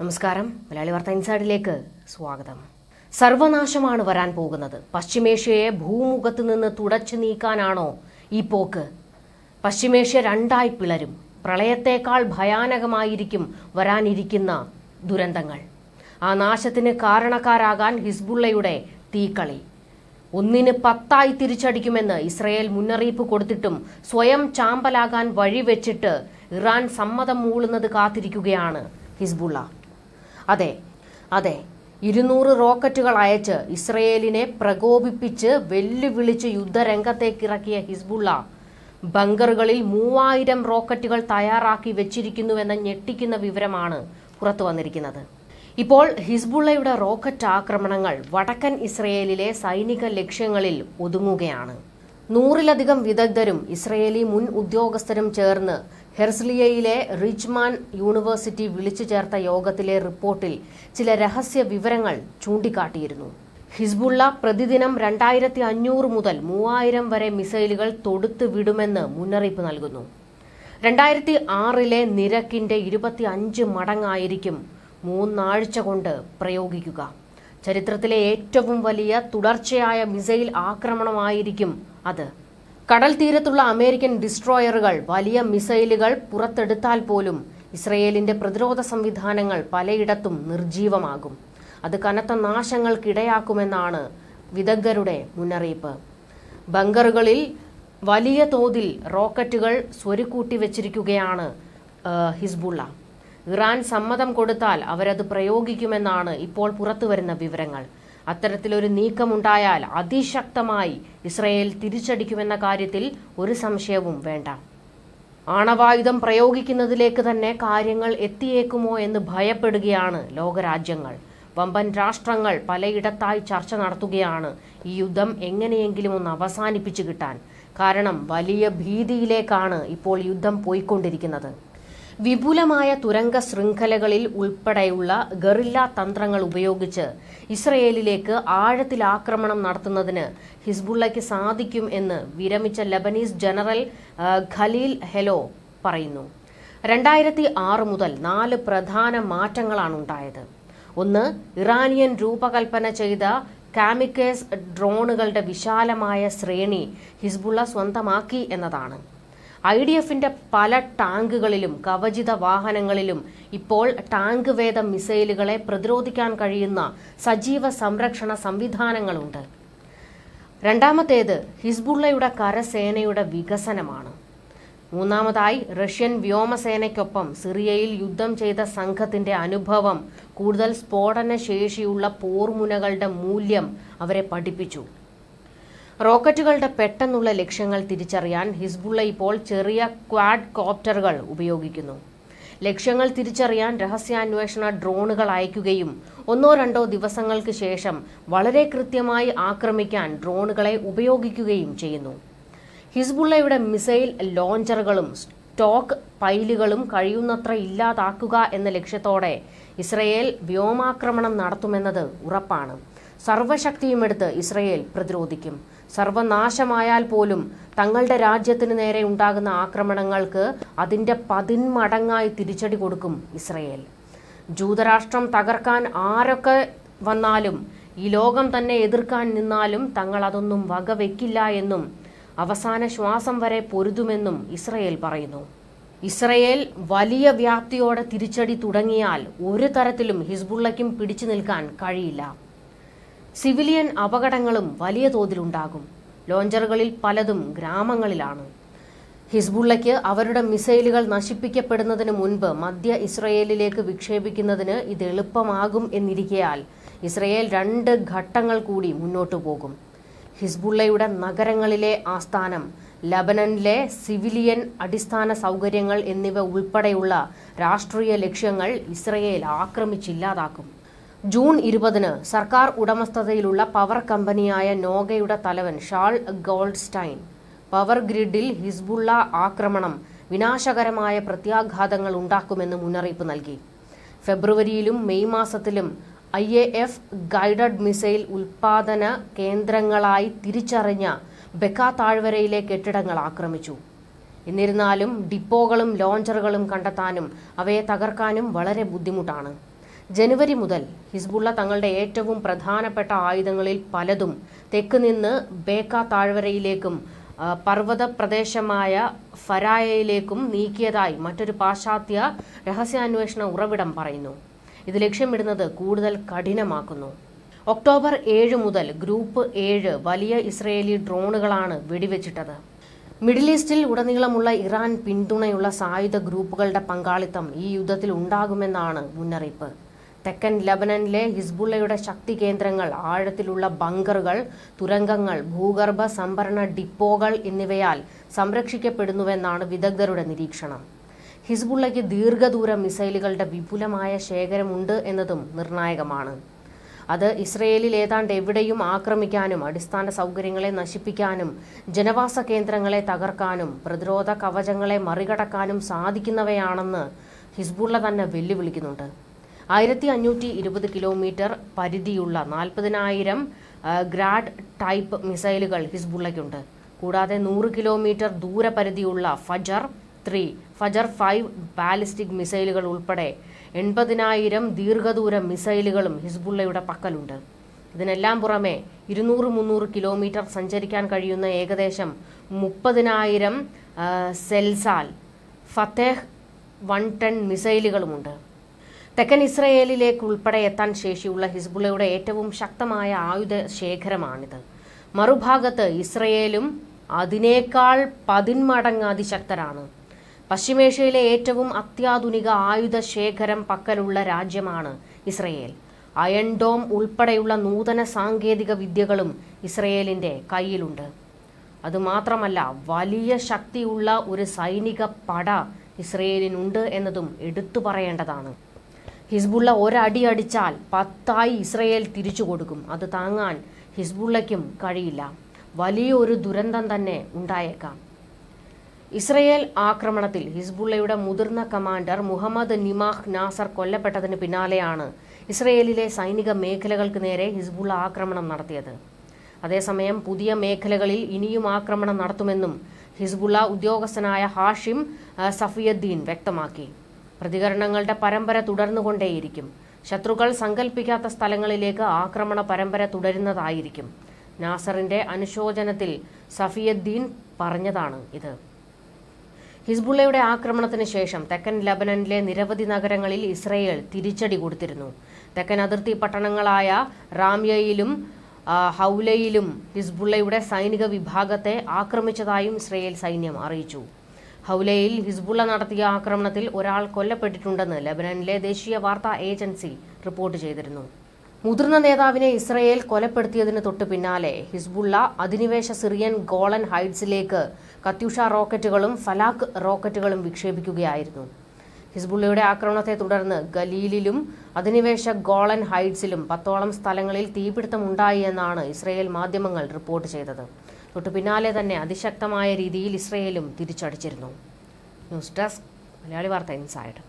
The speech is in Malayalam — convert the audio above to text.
നമസ്കാരം. മലയാളി വാർത്ത ഇൻസൈഡിലേക്ക് സ്വാഗതം. സർവനാശമാണ് വരാൻ പോകുന്നത്. പശ്ചിമേഷ്യയെ ഭൂമുഖത്ത് നിന്ന് തുടച്ചു നീക്കാനാണോ ഈ പോക്ക്? പശ്ചിമേഷ്യ രണ്ടായി പിളരും. പ്രളയത്തേക്കാൾ ഭയാനകമായിരിക്കും വരാനിരിക്കുന്ന ദുരന്തങ്ങൾ. ആ നാശത്തിന് കാരണക്കാരാകാൻ ഹിസ്ബുള്ളയുടെ തീക്കളി. ഒന്നിന് പത്തായി തിരിച്ചടിക്കുമെന്ന് ഇസ്രയേൽ മുന്നറിയിപ്പ് കൊടുത്തിട്ടും സ്വയം ചാമ്പലാകാൻ വഴിവെച്ചിട്ട് ഇറാൻ സമ്മതം മൂളുന്നത് കാത്തിരിക്കുകയാണ് ഹിസ്ബുള്ള. അതെ അതെ. ഇരുന്നൂറ് റോക്കറ്റുകൾ അയച്ച് ഇസ്രയേലിനെ പ്രകോപിപ്പിച്ച് വെല്ലുവിളിച്ച് യുദ്ധരംഗത്തേക്കിറക്കിയ ഹിസ്ബുള്ള ബങ്കറുകളിൽ മൂവായിരം റോക്കറ്റുകൾ തയ്യാറാക്കി വെച്ചിരിക്കുന്നുവെന്ന ഞെട്ടിക്കുന്ന വിവരമാണ് പുറത്തു വന്നിരിക്കുന്നത്. ഇപ്പോൾ ഹിസ്ബുള്ളയുടെ റോക്കറ്റ് ആക്രമണങ്ങൾ വടക്കൻ ഇസ്രയേലിലെ സൈനിക ലക്ഷ്യങ്ങളിൽ ഒതുങ്ങുകയാണ്. നൂറിലധികം വിദഗ്ധരും ഇസ്രയേലി മുൻ ഉദ്യോഗസ്ഥരും ചേർന്ന് ഹെർസ്ലിയയിലെ റിച്ച്മാൻ യൂണിവേഴ്സിറ്റി വിളിച്ചു ചേർത്ത യോഗത്തിലെ റിപ്പോർട്ടിൽ ചില രഹസ്യ വിവരങ്ങൾ ചൂണ്ടിക്കാട്ടിയിരുന്നു. ഹിസ്ബുള്ള പ്രതിദിനം രണ്ടായിരത്തി അഞ്ഞൂറ് മുതൽ മൂവായിരം വരെ മിസൈലുകൾ തൊടുത്തു വിടുമെന്ന് മുന്നറിയിപ്പ് നൽകുന്നു. രണ്ടായിരത്തി ആറിലെ നിരക്കിന്റെ ഇരുപത്തി അഞ്ച് മടങ്ങായിരിക്കും മൂന്നാഴ്ച കൊണ്ട് പ്രയോഗിക്കുക. ചരിത്രത്തിലെ ഏറ്റവും വലിയ തുടർച്ചയായ മിസൈൽ ആക്രമണമായിരിക്കും അത്. കടൽ തീരത്തുള്ള അമേരിക്കൻ ഡിസ്ട്രോയറുകൾ വലിയ മിസൈലുകൾ പുറത്തെടുത്താൽ പോലും ഇസ്രയേലിന്റെ പ്രതിരോധ സംവിധാനങ്ങൾ പലയിടത്തും നിർജീവമാകും അത് കനത്ത നാശങ്ങൾക്കിടയാക്കുമെന്നാണ് വിദഗ്ധരുടെ മുന്നറിയിപ്പ്. ബങ്കറുകളിൽ വലിയ തോതിൽ റോക്കറ്റുകൾ സ്വരുക്കൂട്ടി വെച്ചിരിക്കുകയാണ് ഹിസ്ബുള്ള. ഇറാൻ സമ്മതം കൊടുത്താൽ അവരത് പ്രയോഗിക്കുമെന്നാണ് ഇപ്പോൾ പുറത്തുവരുന്ന വിവരങ്ങൾ. അത്തരത്തിലൊരു നീക്കമുണ്ടായാൽ അതിശക്തമായി ഇസ്രയേൽ തിരിച്ചടിക്കുമെന്ന കാര്യത്തിൽ ഒരു സംശയവും വേണ്ട. ആണവായുധം പ്രയോഗിക്കുന്നതിലേക്ക് തന്നെ കാര്യങ്ങൾ എത്തിയേക്കുമോ എന്ന് ഭയപ്പെടുകയാണ് ലോകരാജ്യങ്ങൾ. വമ്പൻ രാഷ്ട്രങ്ങൾ പലയിടത്തായി ചർച്ച നടത്തുകയാണ് ഈ യുദ്ധം എങ്ങനെയെങ്കിലും ഒന്ന് അവസാനിപ്പിച്ചു കിട്ടാൻ. കാരണം വലിയ ഭീതിയിലേക്കാണ് ഇപ്പോൾ യുദ്ധം പോയിക്കൊണ്ടിരിക്കുന്നത്. വിപുലമായ തുരങ്ക ശൃംഖലകളിൽ ഉൾപ്പെടെയുള്ള ഗറില്ല തന്ത്രങ്ങൾ ഉപയോഗിച്ച് ഇസ്രയേലിലേക്ക് ആഴത്തിൽ ആക്രമണം നടത്തുന്നതിന് ഹിസ്ബുള്ളയ്ക്ക് സാധിക്കും എന്ന് വിരമിച്ച ലബനീസ് ജനറൽ ഖലീൽ ഹെലോ പറയുന്നു. രണ്ടായിരത്തി ആറ് മുതൽ നാല് പ്രധാന മാറ്റങ്ങളാണ് ഉണ്ടായത് ഒന്ന് ഇറാനിയൻ രൂപകൽപ്പന ചെയ്ത കാമിക്കേസ് ഡ്രോണുകളുടെ വിശാലമായ ശ്രേണി ഹിസ്ബുള്ള സ്വന്തമാക്കി എന്നതാണ്. ഐ ഡി എഫിന്റെ പല ടാങ്കുകളിലും കവചിത വാഹനങ്ങളിലും ഇപ്പോൾ ടാങ്ക് വേദ മിസൈലുകളെ പ്രതിരോധിക്കാൻ കഴിയുന്ന സജീവ സംരക്ഷണ സംവിധാനങ്ങളുണ്ട്. രണ്ടാമത്തേത് ഹിസ്ബുള്ളയുടെ കരസേനയുടെ വികസനമാണ്. മൂന്നാമതായി റഷ്യൻ വ്യോമസേനയ്ക്കൊപ്പം സിറിയയിൽ യുദ്ധം ചെയ്ത സംഘത്തിന്റെ അനുഭവം കൂടുതൽ സ്ഫോടന ശേഷിയുള്ള പോർമുനകളുടെ മൂല്യം അവരെ പഠിപ്പിച്ചു. റോക്കറ്റുകളുടെ പെട്ടെന്നുള്ള ലക്ഷ്യങ്ങൾ തിരിച്ചറിയാൻ ഹിസ്ബുള്ള ഇപ്പോൾ ചെറിയ ക്വാഡ് കോപ്റ്ററുകൾ ഉപയോഗിക്കുന്നു. ലക്ഷ്യങ്ങൾ തിരിച്ചറിയാൻ രഹസ്യാന്വേഷണ ഡ്രോണുകൾ അയക്കുകയും ഒന്നോ രണ്ടോ ദിവസങ്ങൾക്ക് ശേഷം വളരെ കൃത്യമായി ആക്രമിക്കാൻ ഡ്രോണുകളെ ഉപയോഗിക്കുകയും ചെയ്യുന്നു. ഹിസ്ബുള്ളയുടെ മിസൈൽ ലോഞ്ചറുകളും സ്റ്റോക്ക് പൈലുകളും കഴിയുന്നത്ര ഇല്ലാതാക്കുക എന്ന ലക്ഷ്യത്തോടെ ഇസ്രയേൽ വ്യോമാക്രമണം നടത്തുമെന്നത് ഉറപ്പാണ്. സർവശക്തിയുമെടുത്ത് ഇസ്രയേൽ പ്രതിരോധിക്കും. സർവനാശമായാൽ പോലും തങ്ങളുടെ രാജ്യത്തിന് നേരെ ഉണ്ടാകുന്ന ആക്രമണങ്ങൾക്ക് അതിന്റെ പതിന്മടങ്ങായി തിരിച്ചടി കൊടുക്കും ഇസ്രയേൽ. ജൂതരാഷ്ട്രം തകർക്കാൻ ആരൊക്കെ വന്നാലും ഈ ലോകം തന്നെ എതിർക്കാൻ നിന്നാലും തങ്ങൾ അതൊന്നും വകവെക്കില്ല എന്നും അവസാന ശ്വാസം വരെ പൊരുതുമെന്നും ഇസ്രയേൽ പറയുന്നു. ഇസ്രയേൽ വലിയ വ്യാപ്തിയോടെ തിരിച്ചടി തുടങ്ങിയാൽ ഒരു തരത്തിലും ഹിസ്ബുള്ളയ്ക്കും പിടിച്ചു നിൽക്കാൻ കഴിയില്ല. സിവിലിയൻ അപകടങ്ങളും വലിയ തോതിലുണ്ടാകും. ലോഞ്ചറുകളിൽ പലതും ഗ്രാമങ്ങളിലാണ്. ഹിസ്ബുള്ളയ്ക്ക് അവരുടെ മിസൈലുകൾ നശിപ്പിക്കപ്പെടുന്നതിന് മുൻപ് മധ്യ ഇസ്രയേലിലേക്ക് വിക്ഷേപിക്കുന്നതിന് ഇത് എളുപ്പമാകും എന്നിരിക്കയാൽ ഇസ്രയേൽ രണ്ട് ഘട്ടങ്ങൾ കൂടി മുന്നോട്ടു പോകും. ഹിസ്ബുള്ളയുടെ നഗരങ്ങളിലെ ആസ്ഥാനം ലബനനിലെ സിവിലിയൻ അടിസ്ഥാന സൗകര്യങ്ങൾ എന്നിവ ഉൾപ്പെടെയുള്ള രാഷ്ട്രീയ ലക്ഷ്യങ്ങൾ ഇസ്രയേൽ ആക്രമിച്ചില്ലാതാക്കും. ജൂൺ ഇരുപതിന് സർക്കാർ ഉടമസ്ഥതയിലുള്ള പവർ കമ്പനിയായ നോഗയുടെ തലവൻ ഷാൾ ഗോൾഡ്സ്റ്റൈൻ. പവർ ഗ്രിഡിൽ ഹിസ്ബുള്ള ആക്രമണം വിനാശകരമായ പ്രത്യാഘാതങ്ങൾ ഉണ്ടാക്കുമെന്ന് മുന്നറിയിപ്പ് നൽകി. ഫെബ്രുവരിയിലും മെയ് മാസത്തിലും I A F guided missile ഉൽപാദന കേന്ദ്രങ്ങളായി തിരിച്ചറിഞ്ഞ ബെക്ക താഴ്വരയിലെ കെട്ടിടങ്ങൾ ആക്രമിച്ചു. എന്നിരുന്നാലും ഡിപ്പോകളും ലോഞ്ചറുകളും കണ്ടെത്താനും അവയെ തകർക്കാനും വളരെ ബുദ്ധിമുട്ടാണ്. ജനുവരി മുതൽ ഹിസ്ബുള്ള തങ്ങളുടെ ഏറ്റവും പ്രധാനപ്പെട്ട ആയുധങ്ങളിൽ പലതും തെക്ക് നിന്ന് ബേക്ക താഴ്വരയിലേക്കും പർവത പ്രദേശമായ ഫരായയിലേക്കും നീക്കിയതായി മറ്റൊരു പാശ്ചാത്യ രഹസ്യാന്വേഷണ ഉറവിടം പറയുന്നു. ഇത് ലക്ഷ്യമിടുന്നത് കൂടുതൽ കഠിനമാക്കുന്നു. ഒക്ടോബർ ഏഴ് മുതൽ ഗ്രൂപ്പ് ഏഴ് വലിയ ഇസ്രയേലി ഡ്രോണുകളാണ് വെടിവെച്ചിട്ടത്. മിഡിൽ ഈസ്റ്റിൽ ഉടനീളമുള്ള ഇറാൻ പിന്തുണയുള്ള സായുധ ഗ്രൂപ്പുകളുടെ പങ്കാളിത്തം ഈ യുദ്ധത്തിൽ ഉണ്ടാകുമെന്നാണ് മുന്നറിയിപ്പ്. തെക്കൻ ലബനനിലെ ഹിസ്ബുള്ളയുടെ ശക്തി കേന്ദ്രങ്ങൾ ആഴത്തിലുള്ള ബങ്കറുകൾ തുരങ്കങ്ങൾ ഭൂഗർഭ സംഭരണ ഡിപ്പോകൾ എന്നിവയാൽ സംരക്ഷിക്കപ്പെടുന്നുവെന്നാണ് വിദഗ്ധരുടെ നിരീക്ഷണം. ഹിസ്ബുള്ളയ്ക്ക് ദീർഘദൂര മിസൈലുകളുടെ വിപുലമായ ശേഖരമുണ്ട് എന്നതും നിർണായകമാണ്. അത് ഇസ്രയേലിൽ ഏതാണ്ട് എവിടെയും ആക്രമിക്കാനും അടിസ്ഥാന സൗകര്യങ്ങളെ നശിപ്പിക്കാനും ജനവാസ കേന്ദ്രങ്ങളെ തകർക്കാനും പ്രതിരോധ കവചങ്ങളെ മറികടക്കാനും സാധിക്കുന്നവയാണെന്ന് ഹിസ്ബുള്ള തന്നെ വെല്ലുവിളിക്കുന്നുണ്ട്. ആയിരത്തി അഞ്ഞൂറ്റി ഇരുപത് കിലോമീറ്റർ പരിധിയുള്ള നാൽപ്പതിനായിരം ഗ്രാഡ് ടൈപ്പ് മിസൈലുകൾ ഹിസ്ബുള്ളയ്ക്കുണ്ട്. കൂടാതെ നൂറ് കിലോമീറ്റർ ദൂരപരിധിയുള്ള ഫജർ ത്രീ ഫജർ ഫൈവ് ബാലിസ്റ്റിക് മിസൈലുകൾ ഉൾപ്പെടെ എൺപതിനായിരം ദീർഘദൂര മിസൈലുകളും ഹിസ്ബുള്ളയുടെ പക്കലുണ്ട്. ഇതിനെല്ലാം പുറമെ ഇരുന്നൂറ് മുന്നൂറ് കിലോമീറ്റർ സഞ്ചരിക്കാൻ കഴിയുന്ന ഏകദേശം മുപ്പതിനായിരം സെൽസാൽ ഫത്തേഹ് വൺ ടൺ മിസൈലുകളുമുണ്ട്. തെക്കൻ ഇസ്രയേലിലേക്ക് ഉൾപ്പെടെ എത്താൻ ശേഷിയുള്ള ഹിസ്ബുള്ളയുടെ ഏറ്റവും ശക്തമായ ആയുധ ശേഖരമാണിത്. മറുഭാഗത്ത് ഇസ്രയേലും അതിനേക്കാൾ പതിന്മടങ്ങ് അതിശക്തരാണ്. പശ്ചിമേഷ്യയിലെ ഏറ്റവും അത്യാധുനിക ആയുധ ശേഖരം പക്കലുള്ള രാജ്യമാണ് ഇസ്രയേൽ. അയൺ ഡോം ഉൾപ്പെടെയുള്ള നൂതന സാങ്കേതിക വിദ്യകളും ഇസ്രയേലിന്റെ കയ്യിലുണ്ട്. അതുമാത്രമല്ല വലിയ ശക്തിയുള്ള ഒരു സൈനിക പട ഇസ്രയേലിനുണ്ട് എന്നതും എടുത്തു പറയേണ്ടതാണ്. ഹിസ്ബുള്ള ഒരടി അടിച്ചാൽ പത്തായി ഇസ്രയേൽ തിരിച്ചു കൊടുക്കും. അത് താങ്ങാൻ ഹിസ്ബുള്ളയ്ക്കും കഴിയില്ല. വലിയൊരു ദുരന്തം തന്നെ ഉണ്ടായേക്കാം. ഇസ്രയേൽ ആക്രമണത്തിൽ ഹിസ്ബുള്ളയുടെ മുതിർന്ന കമാൻഡർ മുഹമ്മദ് നിമാഹ് നാസർ കൊല്ലപ്പെട്ടതിന് പിന്നാലെയാണ് ഇസ്രയേലിലെ സൈനിക മേഖലകൾക്ക് നേരെ ഹിസ്ബുള്ള ആക്രമണം നടത്തിയത്. അതേസമയം പുതിയ മേഖലകളിൽ ഇനിയും ആക്രമണം നടത്തുമെന്നും ഹിസ്ബുള്ള ഉദ്യോഗസ്ഥനായ ഹാഷിം സഫിയുദ്ദീൻ വ്യക്തമാക്കി. പ്രതികരണങ്ങളുടെ പരമ്പര തുടർന്നുകൊണ്ടേയിരിക്കും. ശത്രുക്കൾ സങ്കല്പിക്കാത്ത സ്ഥലങ്ങളിലേക്ക് ആക്രമണ പരമ്പര തുടരുന്നതായിരിക്കും. നാസറിന്റെ അനുശോചനത്തിൽ സഫിയദ്ദീൻ പറഞ്ഞതാണ് ഇത്. ഹിസ്ബുള്ളയുടെ ആക്രമണത്തിന് ശേഷം തെക്കൻ ലബനനിലെ നിരവധി നഗരങ്ങളിൽ ഇസ്രയേൽ തിരിച്ചടി കൊടുത്തിരുന്നു. തെക്കൻ അതിർത്തി പട്ടണങ്ങളായ റാംയയിലും ഹൗലയിലും ഹിസ്ബുള്ളയുടെ സൈനിക വിഭാഗത്തെ ആക്രമിച്ചതായും ഇസ്രയേൽ സൈന്യം അറിയിച്ചു. ഹൗലയിൽ ഹിസ്ബുള്ള നടത്തിയ ആക്രമണത്തിൽ ഒരാൾ കൊല്ലപ്പെട്ടിട്ടുണ്ടെന്ന് ലബനനിലെ ദേശീയ വാർത്താ ഏജൻസി റിപ്പോർട്ട് ചെയ്തിരുന്നു. മുതിർന്ന നേതാവിനെ ഇസ്രയേൽ കൊലപ്പെടുത്തിയതിന് തൊട്ടു പിന്നാലെ ഹിസ്ബുള്ള അധിനിവേശ സിറിയൻ ഗോളൻ ഹൈറ്റ്സിലേക്ക് കത്യൂഷ റോക്കറ്റുകളും ഫലാഖ് റോക്കറ്റുകളും വിക്ഷേപിക്കുകയായിരുന്നു. ഹിസ്ബുള്ളയുടെ ആക്രമണത്തെ തുടർന്ന് ഗലീലിലും അധിനിവേശ ഗോളൻ ഹൈറ്റ്സിലും പത്തോളം സ്ഥലങ്ങളിൽ തീപിടുത്തമുണ്ടായി എന്നാണ് ഇസ്രയേൽ മാധ്യമങ്ങൾ റിപ്പോർട്ട് ചെയ്തത്. തൊട്ടു പിന്നാലെ തന്നെ അതിശക്തമായ രീതിയിൽ ഇസ്രയേലും തിരിച്ചടിച്ചിരുന്നു. ന്യൂസ് ഡെസ്ക് മലയാളി വാർത്ത ഇൻസൈഡ്.